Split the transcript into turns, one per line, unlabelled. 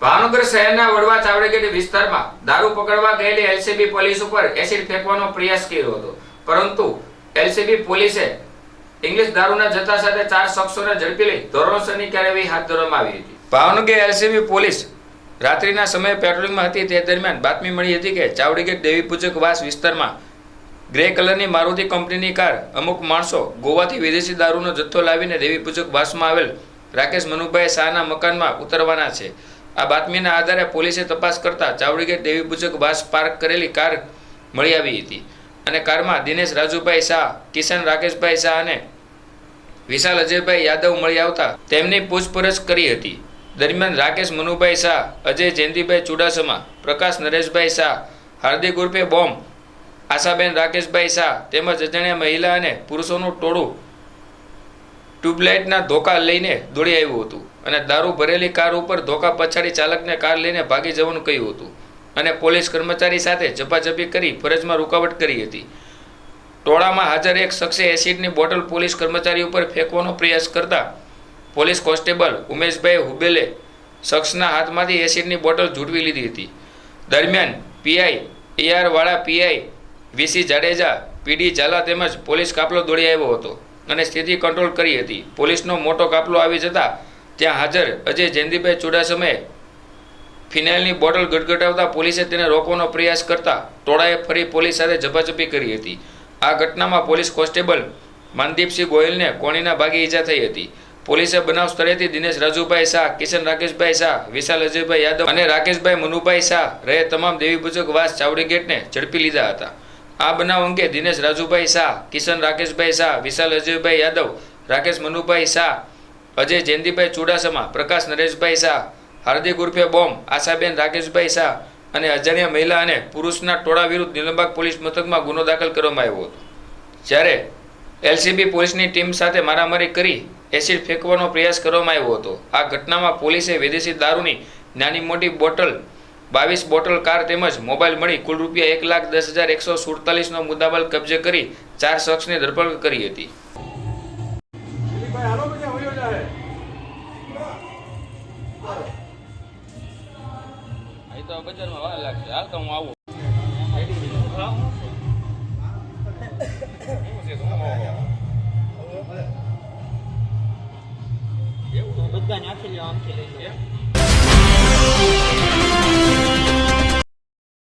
ભાવનગર શહેરના વડવા ચાવડેગેટ વિસ્તારમાં દારૂ પકડવા ગયેલી એલસીબી પોલીસ ઉપર એસિડ ફેંકવાનો પ્રયાસ કર્યો હતો. પરંતુ એલસીબી પોલીસે ઇંગ્લિશ દારૂના જથ્થા સાથે ચાર શખ્સોને ઝડપી લઈ ધોરણસરની કાર્યવાહી હાથ ધરવામાં આવી હતી. ભાવનગર એલસીબી પોલીસ રાત્રિના સમયે પેટ્રોલિંગમાં હતી તે દરમિયાન બાતમી મળી હતી કે ચાવડીગેટ દેવી પૂજક વાસ વિસ્તારમાં ગ્રે કલરની મારુતિ કંપનીની કાર અમુક માણસો ગોવાથી વિદેશી દારૂનો જથ્થો લાવીને દેવી પૂજક વાસમાં આવેલ રાકેશ મનુભાઈ શાહના મકાનમાં ઉતરવાના છે. આ બાતમીના આધારે પોલીસે તપાસ કરતા ચાવડીગેટ દેવી પૂજક વાસ પાર્ક કરેલી કાર મળી આવી હતી. અને કારમાં દિનેશ રાજુભાઈ શાહ, કિશન રાકેશભાઈ શાહ અને વિશાલ અજયભાઈ યાદવ મળી આવતા તેમની પૂછપરછ કરી હતી. દરમિયાન રાકેશ મનુભાઈ શાહ, અજય જયંતિભાઈ ચુડાસમા, પ્રકાશ નરેશભાઈ શાહ, હાર્દિક ઉર્ફે બોમ્બ આશાબેન રાકેશભાઈ શાહ તેમજ અજાણ્યા મહિલા અને પુરુષોનું ટોળું ટ્યુબલાઇટના ધોકા લઈને દોડી આવ્યું હતું. અને દારૂ ભરેલી કાર ઉપર ધોકા પછાડી ચાલકને કાર લઈને ભાગી જવાનું કહ્યું હતું. અને પોલીસ કર્મચારી સાથે ઝપાઝપી કરી ફરજમાં રૂકાવટ કરી હતી. ટોળામાં હાજર એક શખ્સે એસિડની બોટલ પોલીસ કર્મચારી ઉપર ફેંકવાનો પ્રયાસ કરતા પોલીસ કોન્સ્ટેબલ ઉમેશભાઈ હુબેલે શખ્સના હાથમાંથી એસિડની બોટલ ઝૂંટવી લીધી હતી. દરમિયાન પીઆઈ એઆર વાળા PI VC Jadeja, PD Zala તેમજ પોલીસ કાફલો દોડી આવ્યો હતો અને સ્થિતિ કંટ્રોલ કરી હતી. પોલીસનો મોટો કાફલો આવી જતા ત્યાં હાજર. અજય જયંતિભાઈ ચુડાસમાએ ફિનાઇલની બોટલ ગટગટાવતા પોલીસે તેને રોકવાનો પ્રયાસ કરતા ટોળાએ ફરી પોલીસ સાથે ઝપાઝપી કરી હતી. આ ઘટનામાં પોલીસ કોન્સ્ટેબલ માનદીપસિંહ ગોયલને કોણીના ભાગે ઈજા થઈ હતી. પોલીસે બનાવ સ્થળેથી દિનેશ રાજુભાઈ શાહ, કિશન રાકેશભાઈ શાહ, વિશાલ અજયભાઈ યાદવ અને રાકેશભાઈ મનુભાઈ શાહ રહે તમામ દેવી પૂજક વાસ ચાવડી ગેટને ઝડપી લીધા હતા. આ બનાવ અંગે દિનેશ રાજુભાઈ શાહ, કિશન રાકેશભાઈ શાહ, વિશાલ અજયભાઈ યાદવ, રાકેશ મનુભાઈ શાહ અજય જયંતિભાઈ ચુડાસમા, પ્રકાશ નરેશભાઈ શાહ, હાર્દિક ઉર્ફે બોમ્બ આશાબેન રાકેશભાઈ શાહ અને અજાણ્યા મહિલા અને પુરુષના ટોળા વિરુદ્ધ નિલંબાગ પોલીસ મથકમાં ગુનો દાખલ કરવામાં આવ્યો હતો. જ્યારે એલસીબી પોલીસની ટીમ સાથે મારામારી કરી એસિડ ફેંકવાનો પ્રયાસ કરવામાં આવ્યો હતો. આ ઘટનામાં પોલીસે વિદેશી દારૂની નાની મોટી બોટલ, બાવીસ બોટલ કાર તેમજ મોબાઈલ મળી કુલ રૂપિયા એક લાખ દસ હજાર એકસો સુડતાલીસનો મુદ્દામાલ કબજે કરી ચાર શખ્સની ધરપકડ કરી હતી. અહીં તો બજારમાં વાર લાગશે. હાલ તો હું આવું.
બધાને આખી લેવા આમથી લઈ જાય